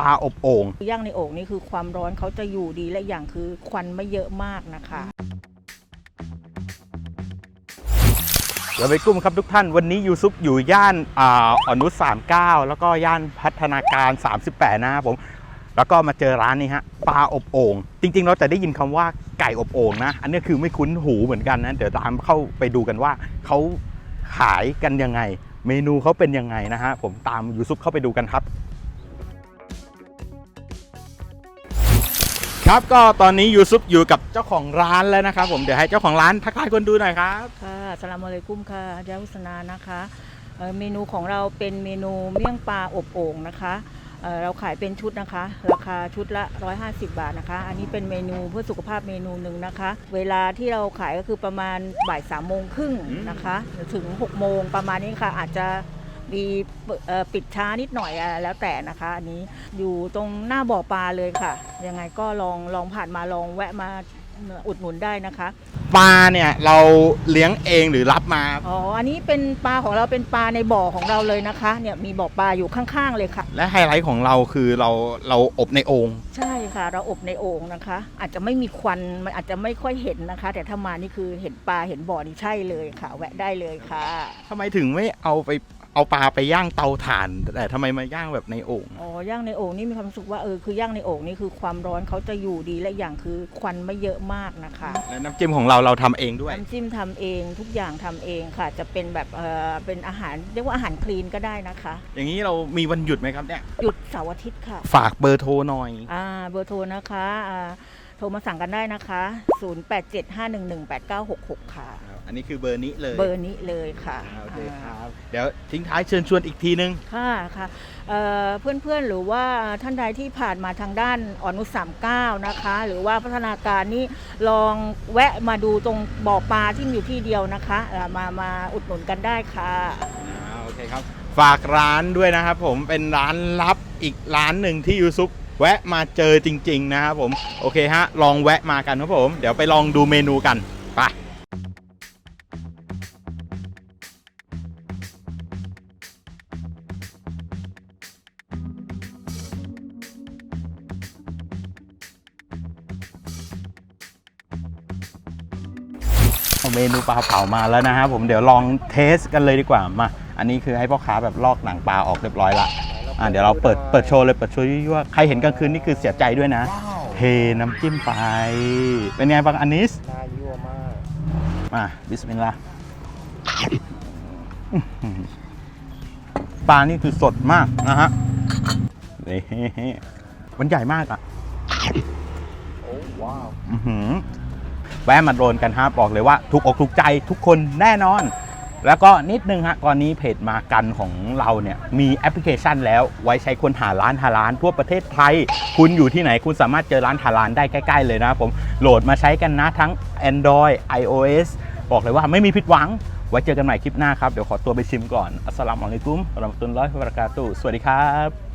ปลาอบโอ่งย่างในโอ่งนี่คือความร้อนเขาจะอยู่ดีและอย่างคือควันไม่เยอะมากนะคะเราไปกุ้มครับทุกท่านวันนี้ยูซุปอยู่ย่านอ่าอ่อนนุช39แล้วก็ย่านพัฒนาการ 38 นะครับผม แล้วก็มาเจอร้านนี้ฮะปลาอบโอ่งจริง ๆ เราจะได้ยินคำว่าไก่อบโอ่งนะ อันนี้คือไม่คุ้นหูเหมือนกันนะเดี๋ยวตามเข้าไปดูกันว่าเขาขายกันยังไง เมนูเขาเป็นยังไงนะฮะผมตามยูซุปเข้าไปดูกันครับ ครับก็ตอนนี้ยูซุปอยู่กับเจ้าของร้านแล้วนะครับ ผมเดี๋ยวให้เจ้าของร้านทักทายคนดูหน่อยครับค่ะสลามอะลัยกุ้มค่ะเจ้าสนานะคะเอ่อเมนูของเราเป็นเมนูเมี่ยงปลาอบโอ่งนะคะเอ่อเราขายเป็นชุดนะคะ ราคาชุดละ 150 บาทนะคะ อันนี้เป็นเมนูเพื่อสุขภาพเมนูหนึ่งนะคะ เวลาที่เราขายก็คือประมาณบ่ายสามโมงครึ่งนะคะ ถึง6โมงประมาณนี้ค่ะอาจจะ มีเอ่อปิดช้านิดหน่อยอะแล้วแต่นะคะอันนี้อยู่ตรงหน้าบ่อปลาเลยค่ะ ยังไงก็ลองลองผ่านมาลองแวะมาอุดหนุนได้นะคะปลาเนี่ยเราเลี้ยงเองหรือรับมาอ๋ออันนี้เป็นปลาของเราเป็นปลาในบ่อของเราเลยนะคะเนี่ยมีบ่อปลาอยู่ข้างๆเลยค่ะ และไฮไลท์ของเราคือเราเราอบในโอ่งใช่ค่ะ เราอบในโอ่งนะคะ อาจจะไม่มีควันมันอาจจะไม่ค่อยเห็นนะคะ แต่ถ้ามานี่คือเห็นปลาเห็นบ่อนี่ใช่เลยค่ะ แวะได้เลยค่ะทำไมถึงไม่เอาไป เอาปลาไปย่างเตาถ่าน แต่ทำไมมาย่างแบบในโอ่งอ๋อย่างในโอ่งนี่มีความรู้สึกว่าเออคือย่างในโอ่งนี่คือความร้อนเขาจะอยู่ดีและอย่างคือควันไม่เยอะมากนะคะและน้ำจิ้มของเราเราทำเองด้วย น้ำจิ้มทำเองทุกอย่างทำเองค่ะ จะเป็นแบบเออเป็นอาหารเรียกว่าอาหารคลีนก็ได้นะคะ อย่างนี้เรามีวันหยุดไหมครับเนี่ยหยุดเสาร์อาทิตย์ค่ะ ฝากเบอร์โทรหน่อย อ่าเบอร์โทรนะคะอ่าโทรมาสั่งกันได้นะคะ 0875118966 ค่ะ อันนี้คือเบอร์นี้เลยเบอร์นี้เลยค่ะอ่าโอเคครับ เดี๋ยวทิ้งท้ายเชิญชวนอีกทีนึง ค่ะค่ะเอ่อเพื่อนๆหรือว่าท่านใดที่ผ่านมาทางด้านอ่อนนุช39นะคะ หรือว่าพัฒนาการนี่ลองแวะมาดูตรงบ่อปลาที่อยู่ที่เดียวนะคะเอ่อมามาอุดหนุนกันได้ค่ะอ่าโอเคครับ ฝากร้านด้วยนะครับผมเป็นร้านลับอีกร้านหนึ่งที่ยูซุป แวะมาเจอจริง ๆ นะครับผม โอเคฮะ ลองแวะมากันครับผม เดี๋ยวไปลองดูเมนูกัน ไปเมนูปลาเผามาแล้วนะครับผมเดี๋ยวลองเทสกันเลยดีกว่ามา อันนี้คือให้พ่อค้าแบบลอกหนังปลาออกเรียบร้อยละ อะเดี๋ยวเราเปิดเปิดโชว์เลยเปิดโชว์ยั่วๆใครเห็นกลางคืนนี่คือเสียใจด้วยนะ เทน้ำจิ้มไป เป็นไงบางอันนิสน่ายั่วมากมาบิสมิลลาห์อื้อหือปลานี่คือสดมากนะฮะนี่มันใหญ่มากอะโอ้ว้าวอื้อหือแวะมาโดนกันฮะบอกเลยว่าถูกอกถูกใจทุกคนแน่นอน แล้วก็นิดนึงฮะตอนนี้เพจมากันของเราเนี่ยมีแอปพลิเคชันแล้วไว้ใช้คนหาร้านหาร้านทั่วประเทศไทย คุณอยู่ที่ไหนคุณสามารถเจอร้านหาร้านได้ใกล้ ๆ เลยนะผมโหลดมาใช้กันนะทั้ง Android iOS บอกเลยว่าไม่มีผิดหวัง ไว้เจอกันใหม่คลิปหน้าครับ เดี๋ยวขอตัวไปชิมก่อน อัสสลามุอะลัยกุมวะเราะมะตุลลอฮิวะบะเราะกาตุสวัสดีครับ